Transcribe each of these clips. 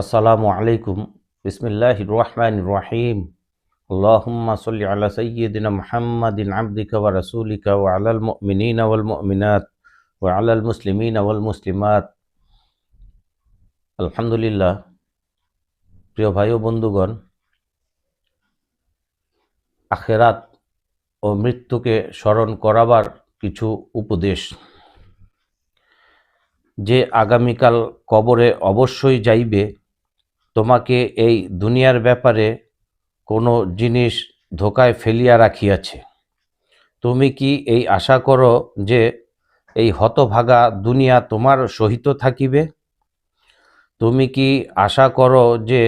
আসসালামু আলাইকুম। বিসমিল্লাহ রহমান রহিম। আল্লাহম্মা সাল্লি আলা সাইয়্যিদিনা মুহাম্মাদিন আবদিকা ও রাসূলিকা ওয়া আলাল মিনীন ওয়াল মিনাত ওয়া আলাল মুসলিমিন ওয়াল মুসলিমাত। আলহামদুলিল্লাহ, প্রিয় ভাই ও বন্ধুগণ, আখেরাত ও মৃত্যুকে স্মরণ করাবার কিছু উপদেশ। যে আগামীকাল কবরে অবশ্যই যাইবে তোমাকে এই দুনিয়ার ব্যাপারে কোনো জিনিস ধোকায় ফেলিয়া রাখিয়াছে। তুমি কি এই আশা করো যে এই হতভাগা দুনিয়া তোমার সহিত থাকিবে? তুমি কি আশা করো যে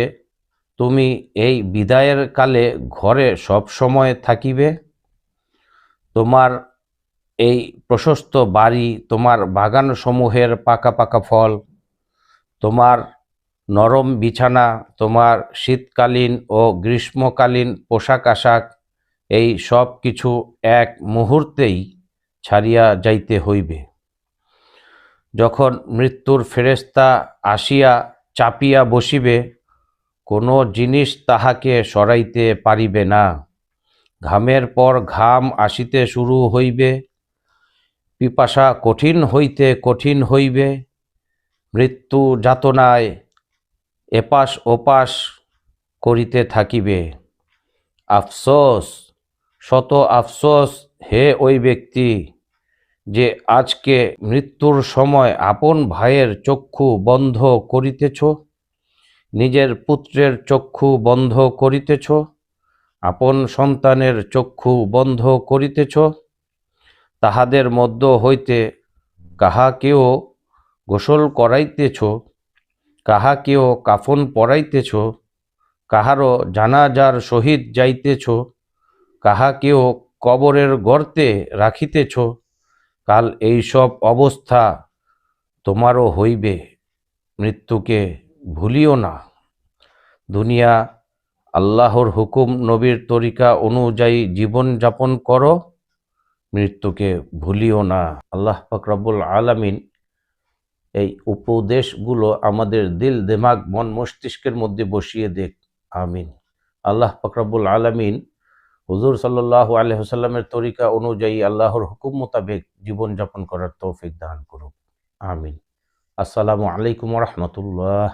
তুমি এই বিদায়ের কালে ঘরে সব সময় থাকিবে? তোমার এই প্রশস্ত বাড়ি তোমার বাগানসমূহের পাকা পাকা ফল, তোমার নরম বিছানা, তোমার শীতকালীন ও গ্রীষ্মকালীন পোশাক আশাক, এই সব কিছু এক মুহূর্তেই ছাড়িয়া যাইতে হইবে। যখন মৃত্যুর ফেরেস্তা আসিয়া চাপিয়া বসিবে, কোনো জিনিস তাহাকে সরাইতে পারিবে না। ঘামের পর ঘাম আসিতে শুরু হইবে, পিপাসা কঠিন হইতে কঠিন হইবে, মৃত্যু যাতনায় এপাশ ওপাশ করিতে থাকিবে। আফসোস, শত আফসোস হে ওই ব্যক্তি যে আজকে মৃত্যুর সময় আপন ভাইয়ের চক্ষু বন্ধ করিতেছ, নিজের পুত্রের চক্ষু বন্ধ করিতেছ, আপন সন্তানের চক্ষু বন্ধ করিতেছ, তাহাদের মধ্য হইতে কাহাকেও গোসল করাইতেছ কাহাকেও কাফন পরাইতেছ, কাহারও জানাজার সহিত যাইতেছ, কাহাকেও কবরের গর্তে রাখিতেছ, কাল এইসব অবস্থা তোমারও হইবে, মৃত্যুকে ভুলিও না। দুনিয়া আল্লাহর হুকুম নবীর তরিকা অনুযায়ী জীবন যাপন করো, মৃত্যুকে ভুলিও না। আল্লাহ ফকরাবুল আলামিন এই উপদেশগুলো আমাদের দিল, দেমাগ, মন, মস্তিষ্কের মধ্যে বসিয়ে দেখ। আমিন। আল্লাহ ফকরাবুল আলমিন হুজুর সাল্লাহ আলহামের তরিকা অনুযায়ী আল্লাহর হুকুম মোতাবেক জীবনযাপন করার তৌফিক দান করুক। আমিন। আসসালামু আলাইকুম রহমতুল্লাহ।